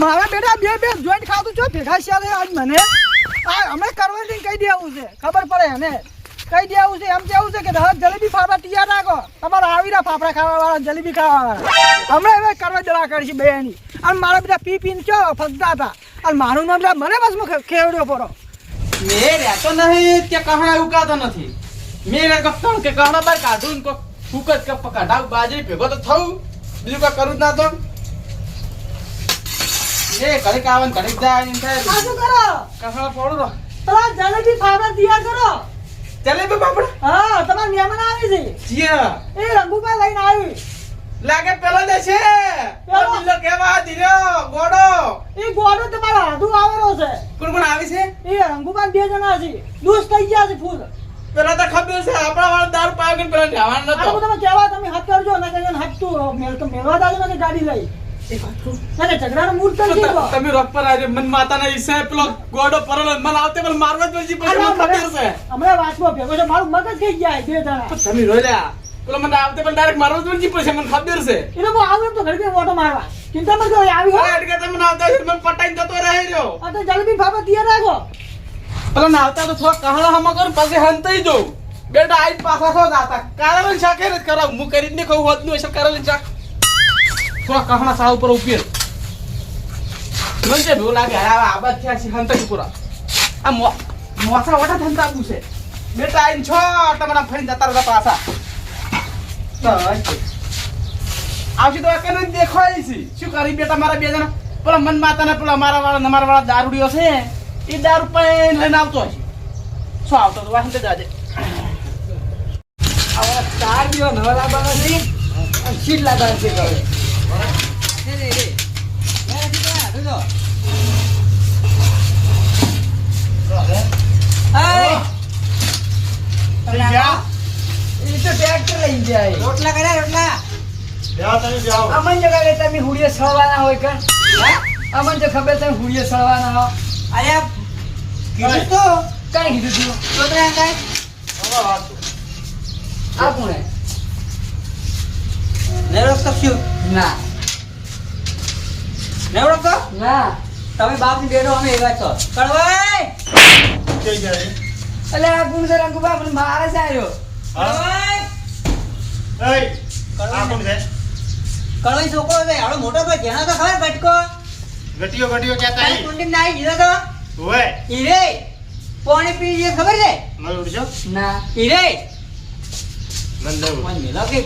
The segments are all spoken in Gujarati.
મારા બેટા બે બે જોઈન્ટ ખાતું છો, ભેગા છે આજ મને. આ અમે કરવાની કહી દેવું છે? ખબર પડે એને. કહી દેવું છે? એમ કેવું છે કે દસ જલેબી ફાફડા તૈયાર રાખો. તમારા આવીરા ફાફડા ખાવા વાળા જલેબી ખાવા વાળા હમણાં હવે કરવા દવા કરીશું બેની અને મારા બધા પી પીને ચો ફસતા હતા. અને મારું નામ મને બસ ખેવડ્યો પડો મેં રહેતો નહીં કે કહણા ઉકાતો નથી. મેં કણ કે કહણા બાર કાઢું કોક ફૂક જ કપ કાઢાવ, બાજરી ભેગો તો થવું. બીજું કઈ કરું જ ના તો. એ ઘડીક આવે ને ઘડીક જાય એમ થાય. આ શું કરો? કહણા પડું રહો તમારા જલેબી ફાફડા તૈયાર કરો. ચાલે બે હા તમારા મહેમાન આવી છે. જીયા. એ રંગુભાઈ લઈને આવી. લાગે પેલો દે પેલો? કેવા ધીર્યો ગોડો. એ ગોડો તમારા હાથું આવેલો છે. કોણ કોણ આવી છે? એ રંગુભાઈ બે જણા છે. દોસ્ત થઈ ગયા છે ફૂલ. પેલા તો ખબર છે આપણા વાળા દારૂ પાવ પેલા જવાનું નતો. તમે કેવા તમે હાથ કરજો ને કે હાથ તું મેલ તો મેળવા દાજો ને ગાડી લઈ. તમે રોક પર આવજો મન માતાના હિસ્સે પેલો ગોડો પરલો મને આવતે પેલો મારવા જ પછી મને ખબર છે. હમણાં વાંચમાં ભેગો છે મારું મગજ થઈ ગયા બે તો તમે રોઈ લ્યા પેલો મને આવતે પેલો ડાયરેક્ટ મારવા જ વળજી પછી મને ખબર છે. એટલે હું આવું તો ઘડી ઓટો મારવા. ચિંતા મત કરો આવી હો. અરે અડકે તમને આવતા હશે, મને પટાઈને જતો રહે રહ્યો. આ તો જલેબી ફાફા તૈયાર રાખો. પેલો ના આવતા તો થોડા કહણા હમા કરું પછી હંતાઈ જઉં. બેટા આઈ પાછા થો જાતા. કારેલા શાક જ કરાવ. હું કરીને કહું હોતનું કારેલા શાક. થોડા કહણા સા ઉપર ઉપીર મને જે ભૂ લાગે આબાદ થયા છે, હંતાઈ પૂરા. આ મોસા વટા ધંધા આપું છે. બેટા, આઈને છો, તમારા ફરીને જતા રહેતા પાછા. આવશે તો જ દેખાય છે. શું કરી બેટા મારા બે જણા? પેલા મન માતા પેલા મારા વાળા મારા વાળા દારૂડિયો છે. એ દારૂ પણ લઈને આવતો હશે શું આવતો તો વાસણ જાજે આવા ચાર દિવસ નવરા છે. અને શીટ લાગવા છે ઘરે એ તો ટ્રેક્ટર લઈ જાય રોટલા કર્યા રોટલા. અમન જો કાલે તમે હુડિયો સળવાના હોય કે અમન જો ખબર તમે હુડિયો સળવાના હો અરે કીધું તો કઈ કીધું તું રોટલા કાંઈ. આ કોણે નેવડો તો ના નેવડો તો? ના. તમે બાપની બેનો અમે એવા છો. કળવાઈ! કઈ જાય? એટલે આ ગુણ સર અંકુ બાપ મારે છે આયો. હા? કળવાઈ! એય, આ કોણ છે? કળવાઈ છોકરો છે. આવડો મોટો ભાઈ જેનો તો ખબર બટકો ગટિયો ગટીયો કહેતા ઈ. કુંડી નાઈ તો? ઈરે પાણી પી જે ખબર છે? મને ઉડશો? ના. ઈરે મને દે ઉડ. કોઈ કે?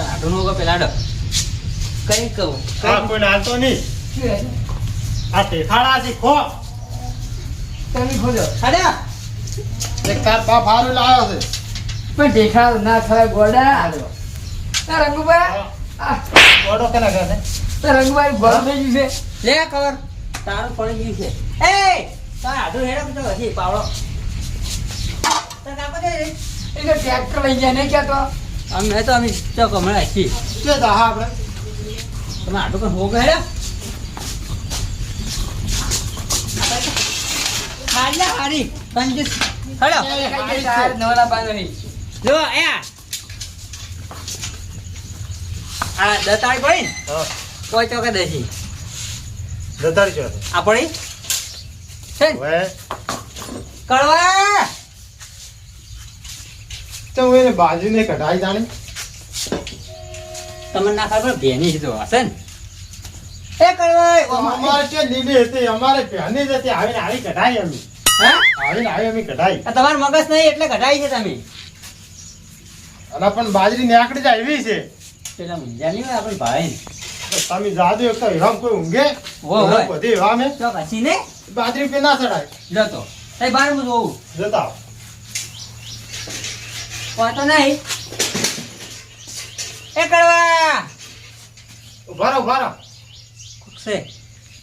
આડો નો કે પેલા આડો કઈ કહું કોઈ હાલતો નહીં. હે આ ટેખાડા છે, ખો. તમે ખોજો. અરે! એક તાર બાપ હારું લાવ્યો છે. પણ દેખાવ ના થાય ગોડા. રંગુબા આ ગોળો કેના કરે? આ રંગુભાઈ ગોળ થઈ ગયું છે. લે ખબર. તારું પડી ગયું છે. એ! તાર આડો હેડો તો હજી પાવડો. તાર કાકો દે રે. એટલે ટ્રેક્ટર લઈ જાય નહીં કહેતો. અમે તો અમે ચોક હમણાં છીએ કે હા આપણે? તમે આટલું પણ હેડો? હાલ્યા હારી કંજૂસ નવરા જો એ આ. દતાળી ને? કોઈ ચોકે દેશી જતારી છે. આ પડી? છે કળવા તો હું એને બાજુને કઢાઈ જાણે. તમને ના ખબર ભેની તો હશે ને? એ કળવા અમારે છે લીલી હતી, અમારે પહેની જ હતી. આવીને આવી કઢાઈ અમે. હા આવીને આવી અમે કઢાઈ. આ મગજ નહીં એટલે કઢાઈ છે તમે અને પણ બાજરી નીકળી જ આવી છે પેલા મુંજા નહીં આપણે ભાઈ તમે જાદુ એક તો હેરામ કોઈ ઊંઘે. બધી હેરામ તો કશી ને બાજરી પે ના ચડાય જતો એ બાર હું જોઉં જતા આવો. નહીં એ કળવા ઊભા રહો, ઊભા રહો. છે.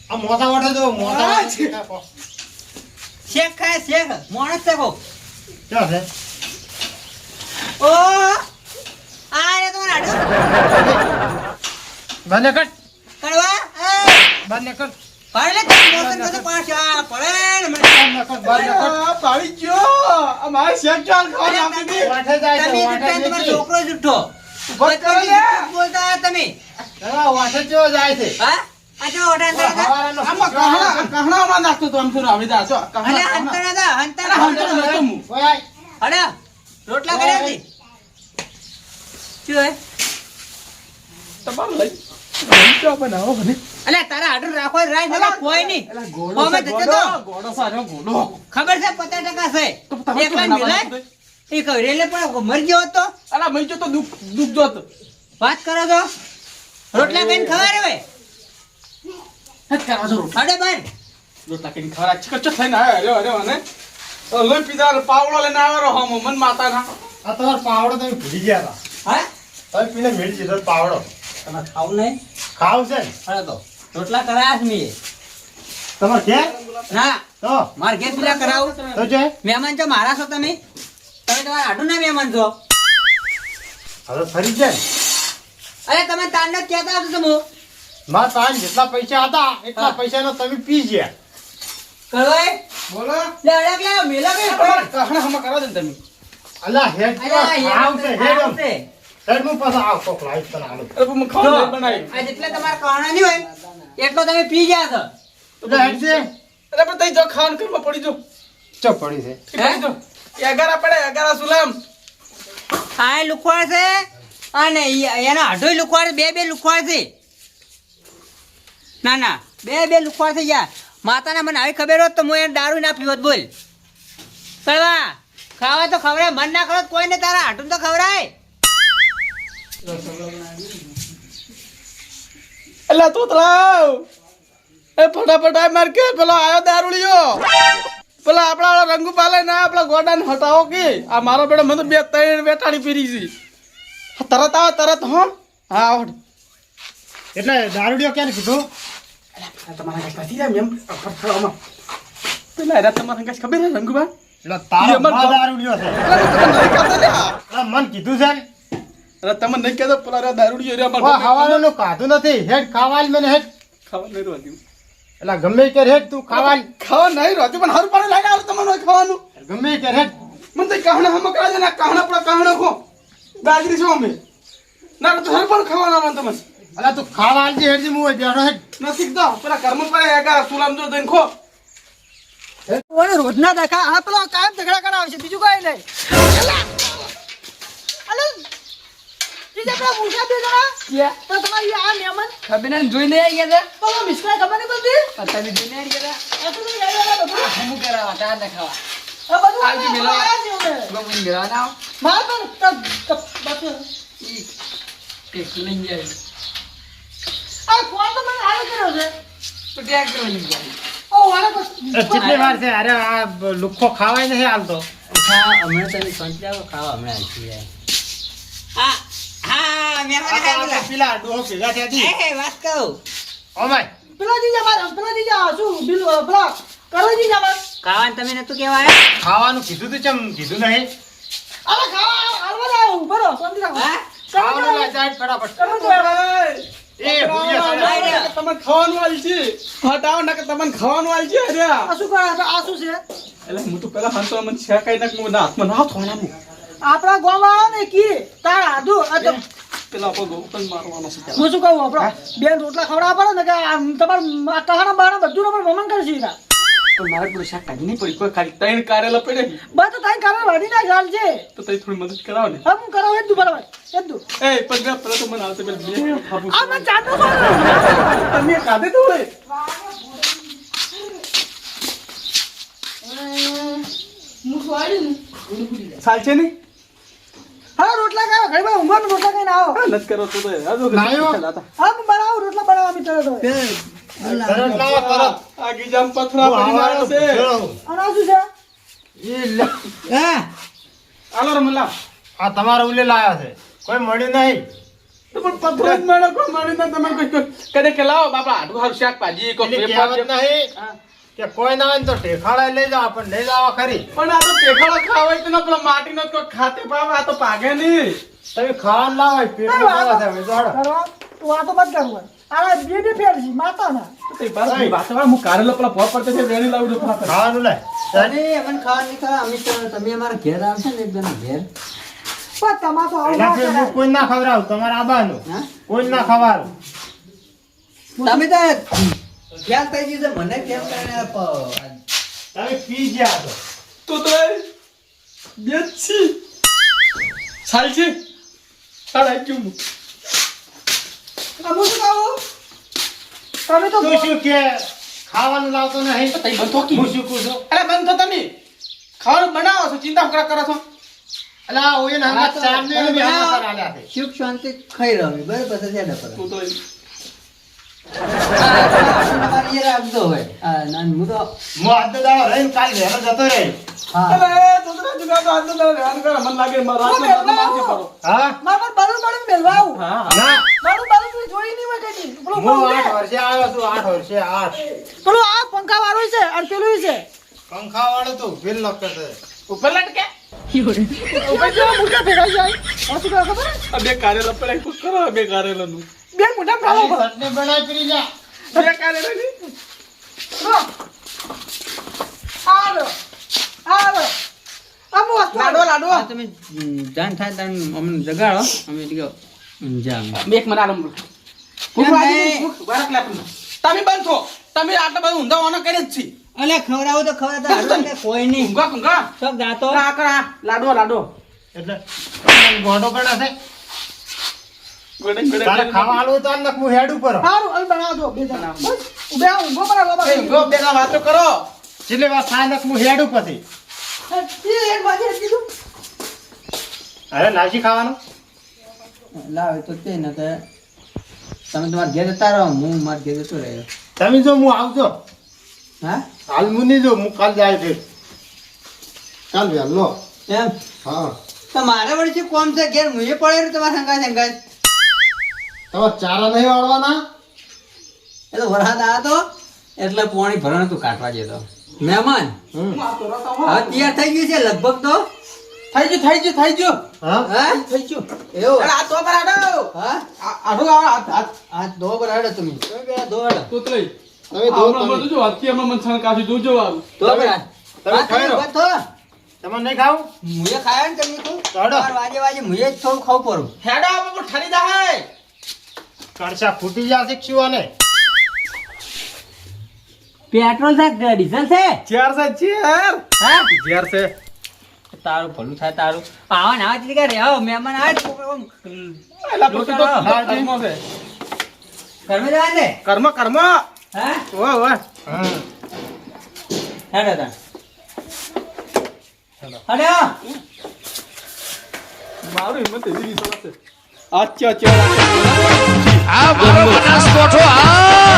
આ મોઢા વાળો જો વાળો. શેખ ખાય શેખ મોણસ છે કોક ક્યાં છે? ઓ આ રે તમારા બંને કટ કળવા બંને કટ પાડે લે મોસન મોસન પાછ આ પડે ને મને. કટ બંને કટ આ ભાવી ગયો. આ મારે ચાલ ખાવાની આપી દીધી. વાંઠે જાય તમે છે, વાંઠે જુઠ્ઠા, તમારો છોકરો જુઠ્ઠો બોલતા તમે. જાય છે? હા? રોટલા કર્યા શું લઈ બનાવો મને. અલે તારા રાખો કોઈ નહીં. તો. સારો. ખબર છે પચાસ ટકા છે? તો એકલા મિલાય? એ કહ્યું પણ મરી ગયો હતો? તો અલા મઈ તો દુઃખ દુઃખ જોત. વાત કરો તો. રોટલા કઈ ખબર હવે? કરવા જો રોટલા. અડે બાર રોટલા કઈ ખબર આ ચીકર ચો થઈને આવ્યો, અરે, અરે, મને. તો લઈ પીધા, પાવડો લઈને આવ્યો રહો, મન માતાના. આ તમારો પાવડો તમે ભૂલી ગયા હતા. હા? તમે પીને મેળી દીધો પાવડો. તમે ખાવું નહીં? ખાવ છે ને? અરે તો. રોટલા કરાયા છે મેં. તમારે કે ના. તો? મારે ઘેર પેલા કરાવું. તો છે? મહેમાન છો મારા છો તમે? તમે તમારા હાડું ના મહેમાન છો. હવે ફરી છે અરે તમે તાંડવ કહેતા હતો તમે મારા પાસે જેટલા પૈસા હતા એટલા. પૈસાનો તમે પી ગયા કરવાય બોલો. લે અડક લે મેલા કે તમારે હમ હમણાં દે છો તમે. અલા હેડ આવશે હેડ આવશે. હેડ હું પાછા આવ કોક લાઈટ તને આલો અરે, પણ ખાવ નહીં આ જેટલા તમાર કારણે ની હોય એટલો તમે પી ગયા છો તો હેડ છે અરે, પણ તઈ જો ખાન કરવા પડી જો ચો પડી છે પડી જાઓ. એ અગારા પડે, અગારા સુલામ. આ લુખવાડ છે અને એના હાડોય લુખવાડ બે બે લુખવાડ છે ના ના. બે બે લુખવા થઈ ગયા. માતાને મને આવી ખબર હોત તો હું એને દારૂ ના પીવત બોલ. કરવા ખાવા તો ખવડાય મન ના કરો તો કોઈને તારા હાટું તો ખવડાય. એટલે તું તલાવ એ ફટાફટ આ માર કે પેલો આયો દારૂડિયો પેલા આપણા વાળા રંગુ પાલે ના આપણા ગોડાને હટાવો કે. આ મારો બેડો મને બે ત્રણ બેટાડી પીરી છે. તરત આવો તરત હો. હા એટલે દારૂડિયો ક્યારે કીધું તમારા કાઢી જાય એમ પેલા એરા તમારા કાંઈ ખબર મને કીધું છે અરે તમને નહીં કહેતો પેલા દારૂડિયો ઓ ખાવાનું કાધું નથી હેડ ખાવાનું મને હેડ ખાવા નહીં રોધ્યું એટલે ગમે કે હેડ તું ખાવાનું ખાવા નહીં રોધ્યું પણ પાણી લાગે આવે તમારે ખાવાનું ગમે તે હેડ મને તો કહણા હમ કરા ના કહણા પડા કહણા ખો બાજરી છો અમે ના તો હર પણ ખાવાના મને તમને એટલે તું ખાવા આલજે હેડ હું બેઠો હેડ. નથી તો પેલા કર્મ પર એકા સુલામ જો દઈને ખો. ઓને રોજના દેખા આ પેલો કાયમ ઝઘડા કરાવે છે બીજું કઈ નહીં. અલે બીજા પેલા મૂછા જરા કે તો તમારી આ મહેમાન? ખબર ને જોઈને આવી ગયા તો? મિસ્ટર ખબર નહીં પડતી? હતા તમે જોઈને આવી ગયા આ તો તમે યાદ આવ્યા બધું. હું કરાવવા તાર દેખાવા. ખાવા આ બધું આવજો મિલાવા. ના મારે પણ તબ- તબ- ઈ ટેક જાય આ ફોન તો મને હાલ કર્યો છે. તો ઓ વાળા બસ. કેટલી વાર છે? અરે આ લુખો ખાવાય નહીં હાલતો. હા હમણાં તમે પંચાવો ખાવા હમણાં આવી હા હા મહેમાન આવી પેલા ડોહો ભેગા થયા હતી. એ વાત કહું. ઓમાય પેલા જીજા મારે પેલા જીજા શું બિલ પેલા કરો જીજા મારે. ખાવાનું તમે નતું ખાવાનું કીધું તું ચમ કીધું નહીં. અરે ખાવા હાલવા શાંતિ રાખો. ખાવાનું લઈ જાય ફટાફટ. કરો તમને ખાવાનું આલ છે. હટાવો ના કે તમને ખાવાનું આલ છે અરે. આ શું કરે? આ શું છે? એટલે હું તો પેલા હંતો મને છે કઈ નાખ મને હાથમાં ના થોડા આપણા ગામ વાળા ને કી તાર આધુ પેલા આપણો ગોપન મારવાનો છે હું શું કહું? આપણો બેન રોટલા ખવડાવવા પડે ને કે તમારે કહાના બાણા બધું ને વમન કરશે પણ મારે પેલું શાક કાઢી પડી. કોઈ ખાલી ત્રણ કારેલા પડે ને, બસ તો તારી કારણ વાડી ના ચાલ છે તો તઈ થોડી મદદ કરાવો ને. હવે હું કરાવું બરાબર એ પણ બે તો મને આવશે પેલા આ મને ચાંદો મારો. તમે ખાધે તો હોય. હું ને. હા રોટલા ખાવા ઘડી ભાઈ ઉમર રોટલા ખાઈને આવો. નથી કરો તો તો. હા રોટલા બનાવવા મી તરત તરત લાવો, તરત. આ ગીજામ પથરા આવાનો આવ્યો છે. અને શું છે? લે. હા? આલો રમલા. આ તમારા ઉલે લાયા છે. કોઈ મળ્યું નહીં. તો પણ પથરો જ મળ્યો કોઈ મળી ના તમે કોઈ કોઈ- કદે કે લાવો બાપા આટલું સારું શાક ભાજી કોઈ પેપર નહીં કે કોઈ ના હોય તો ટેખાળા લઈ જાઓ પણ લઈ જાઓ ખરી. પણ આ તો ટેફાળો ખાવાય તો ના પેલો માટીનો જ કોઈ ખાતે પાવે આ તો પાગે નહીં. તમે ખાવાનું લાવો પેટમાં ખાવા તું આ તો બંધ કરવું આ બે બે માતાના. તો બારની હું કારેલો પેલા ભોર પડતે છે વેણી લાવું છું ફાફા. ખાવાનું લે. અરે અમને ખાવા નહીં ખાવા અમે તમે અમારા ઘેર આવશે ને એક ઘેર. પણ તમારે તો આવું ના એનાથી હું કરાય. કોઈ ના ખવડાવું તમારે આબાનું. કોઈ ના ખવડાવું તમે તો ખ્યાલ થઈ ગયું છે મને કેમ કરીને તમે પી ગયા તો તો તો બેચી ચાલ છે. ચાલ ગયું અમુ શું કહું? તમે તો તું શું કે? ખાવાનું લાવતો નહીં? તઈ બંધો કી. હું શું કહું છું? અરે બંધો તમે ખાવાનું બનાવો છો ચિંતા કરા કરો છો? અલા ઓય ના હા તો ને બનાવો. હમાસર આલ્યા છે. સુખ શાંતિ ખાઈ રહી. બરાબર પછી છે પર તું તો આ નાન હું તો હું દાડો રહીને કાલ વહેલો જતો રહી. હા. અરે તો તો જુગા તો આજનો દાડો હેરાન કરે. મને લાગે મારા હું રાતનો મેળવા મારશે આવું. પરો હા? મારા પર બારું બારું મેલવા આવું? હા. ના. બારું બારું કોઈ જોઈ નહીં હોય કદી. પેલું હું બહુ આઠ છે. વર્ષે આવ્યો છું આઠ વર્ષે આઠ. પેલું આ પંખા વાળું છે અને પેલું છે. પંખા વાળો તો વેલ લખતો છે ઉપર લટકે. ઉપર જેવા મોટા ભેગા છે આ શું ખબર? આ બે કારેલા કરો મોટા ખાવા ખાલી ચટણી બનાય પી જા. બે કારેલાની? ની આ લો. આ લો. આ હું વસ્તુ લાડો. લાડો તમે ઉમ, થાય તાણ અમને જગાડો. અમે ટીકો જામ. મેક મને આલમ ભૂખ લાગી ભૂખ બરાક લાગી તમે બંધ થો. તમે આટલા બધું ઊંધા ઓનો કરે જ છી અલે ખવડાવું તો ખવડાવતા કોઈ નહીં. ઊંઘા ઊંઘા. સબ જાતો. આ કર લાડો લાડો એટલે ગોડો ગણા છે? ગોડે ગોડે તારે ખાવા હાલવું તો આને હું હેડ ઉપર સારું હવે બનાવો દો બે જણા. બસ. ઊભા આવો, ઊભો બાબા. ઊંઘો બે વાતો કરો. છેલ્લે વાર સાંજક હું હેડ ઉપરથી અરે નાસી ખાવાનું? લાવે તો તે ને તે. તમે તમારા ઘેર જતા રહો હું મારા ઘેર જતો રહ્યો. તમે જો હું આવજો. હા? હાલ હું નહીં જો હું કાલ જાય છે. કાલ વહેલો એમ? હા. તો મારે વળી કોમ છે? ઘેર હું પડે ને તમારા સંગાત સંગાત તમારે ચારા નહીં વાળવાના? એ તો વરસાદ આવ્યો તો એટલે પાણી ભરણ તું કાઢવા જતો. મહેમાન. હું તૈયાર થઈ ગયું છે લગભગ તો? થઈ ગયું થઈ ગયું થઈ ગયું. હા? હા? થઈ ગયું. એવું? આ તો પર આડો હા? આ- આડો આવો હાથ હાથ આ દો બરાડો તમે. તમે દો બરાડો દો હમણાં મને છણ બરાડ. ખાઈ. તો નહીં ખાવું? મુએ ખાયા ને તમે તો. તમારે વાજે વાજે મુએ જ થોડું ખાવું પડું. હેડો આપણે પણ દા જાય કડશા ફૂટી જશે શીખવાને પેટ્રોલ છે કે ડીઝલ છે? ચાર છે ચાર. હા? ચાર છે. તારું ભલું થાય તારું. આવા ના આવે કે રે આવો મહેમાન આવે તો એલા પછી તો કર્મ છે. કર્મ જવા દે? કર્મ કર્મ હા? ઓ ઓ હા હેડો તા હેડો મારું હિંમત એવી રીતે છે અચ્છા અચ્છા. આ મારો બનાસકોઠો આ